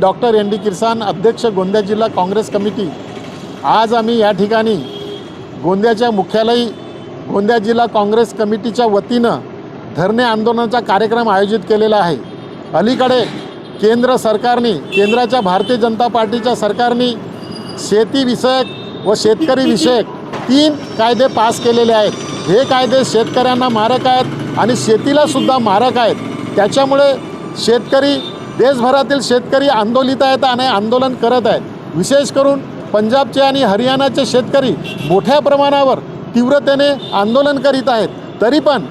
Doctor N D Kirsan अध्यक्ष गोंदिया जिल्हा Congress committee. आज आम्ही या ठिकाणी गोंदियाच्या मुख्यालयी गोंदिया जिल्हा काँग्रेस कमिटीच्या वतीनं धरणे आंदोलनाचा कार्यक्रम आयोजित केलेला आहे. अलीकडे केंद्र सरकारने केंद्राच्या भारतीय जनता पार्टीच्या सरकारने शेतीविषयक व शेतकरी विषयक तीन कायदे पास केलेले आहेत. हे कायदे शेतकऱ्यांना मारक आहेत आणि शेतीलासुद्धा मारक आहेत. त्याच्यामुळे शेतकरी देशभरातील शेतकरी आंदोलित आहेत आणि आंदोलन करत आहेत. विशेष करून पंजाबचे आणि हरियाणाचे शेतकरी मोठ्या प्रमाणावर तीव्रतेने आंदोलन करीत आहेत. तरी पण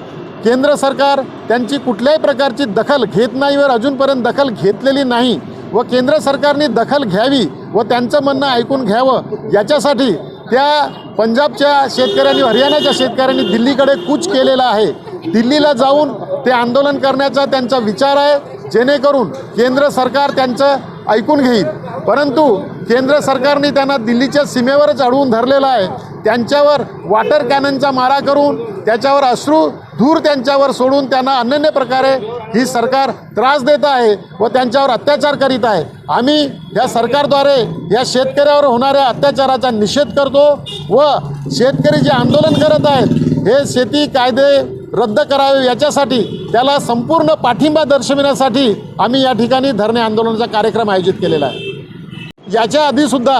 केंद्र सरकार त्यांची कुठल्याही प्रकारची दखल घेत नाही वर अजूनपर्यंत दखल घेतलेली नाही व केंद्र सरकारने दखल घ्यावी व त्यांचं म्हणणं ऐकून घ्यावं याच्यासाठी त्या पंजाबच्या शेतकऱ्यांनी हरियाणाच्या शेतकऱ्यांनी दिल्लीकडे कूच केलेला आहे. दिल्लीला जाऊन ते आंदोलन करण्याचा त्यांचा विचार आहे. जेणेकरून केंद्र सरकार त्यांचं ऐकून घेईल. परंतु केंद्र सरकारने त्यांना दिल्लीच्या सीमेवरच अडवून धरलेलं आहे. त्यांच्यावर वॉटर कॅननचा मारा करून त्याच्यावर अश्रू धूर त्यांच्यावर सोडून त्यांना अनन्य प्रकारे ही सरकार त्रास देत आहे व त्यांच्यावर अत्याचार करीत आहे. आम्ही या सरकारद्वारे या शेतकऱ्यावर होणाऱ्या अत्याचाराचा निषेध करतो व शेतकरी जे आंदोलन करत आहेत हे शेती कायदे रद्द करावे याच्यासाठी त्याला संपूर्ण पाठिंबा दर्शविण्यासाठी आम्ही या ठिकाणी धरणे आंदोलनाचा कार्यक्रम आयोजित केलेला आहे. याच्या आधीसुद्धा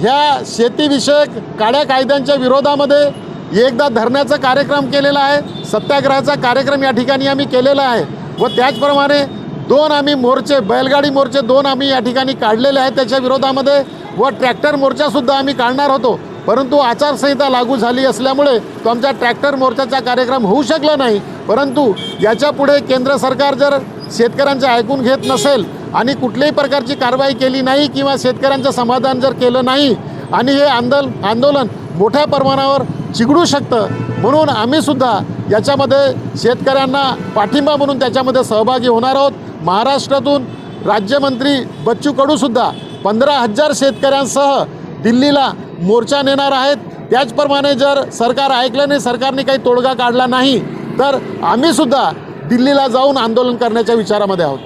ह्या शेतीविषयक काळ्या कायद्यांच्या विरोधामध्ये एकदा धरण्याचा कार्यक्रम केलेला आहे सत्याग्रहाचा कार्यक्रम या ठिकाणी आम्ही केलेला आहे व त्याचप्रमाणे दोन आम्ही मोर्चे बैलगाडी मोर्चे दोन आम्ही या ठिकाणी काढलेले आहेत त्याच्या विरोधामध्ये व ट्रॅक्टर मोर्चासुद्धा आम्ही काढणार होतो. परंतु आचारसंहिता लागू झाली असल्यामुळे तो आमचा ट्रॅक्टर मोर्चाचा कार्यक्रम होऊ शकला नाही. परंतु याच्यापुढे केंद्र सरकार जर शेतकऱ्यांचं ऐकून घेत नसेल आणि कुठल्याही प्रकारची कारवाई केली नाही किंवा शेतकऱ्यांचं समाधान जर केलं नाही आणि हे आंदोल आंदोलन मोठ्या प्रमाणावर चिघडू शकतं म्हणून आम्हीसुद्धा याच्यामध्ये शेतकऱ्यांना पाठिंबा म्हणून त्याच्यामध्ये सहभागी होणार आहोत. महाराष्ट्रातून राज्यमंत्री बच्चू कडूसुद्धा पंधरा हजार शेतकऱ्यांसह दिल्लीला मोर्चा नेणार आहेत. त्याचप्रमाणे जर सरकार ऐकलं नाही सरकारने काही तोडगा काढला नाही तर आम्हीसुद्धा दिल्लीला जाऊन आंदोलन करण्याच्या विचारामध्ये आहोत.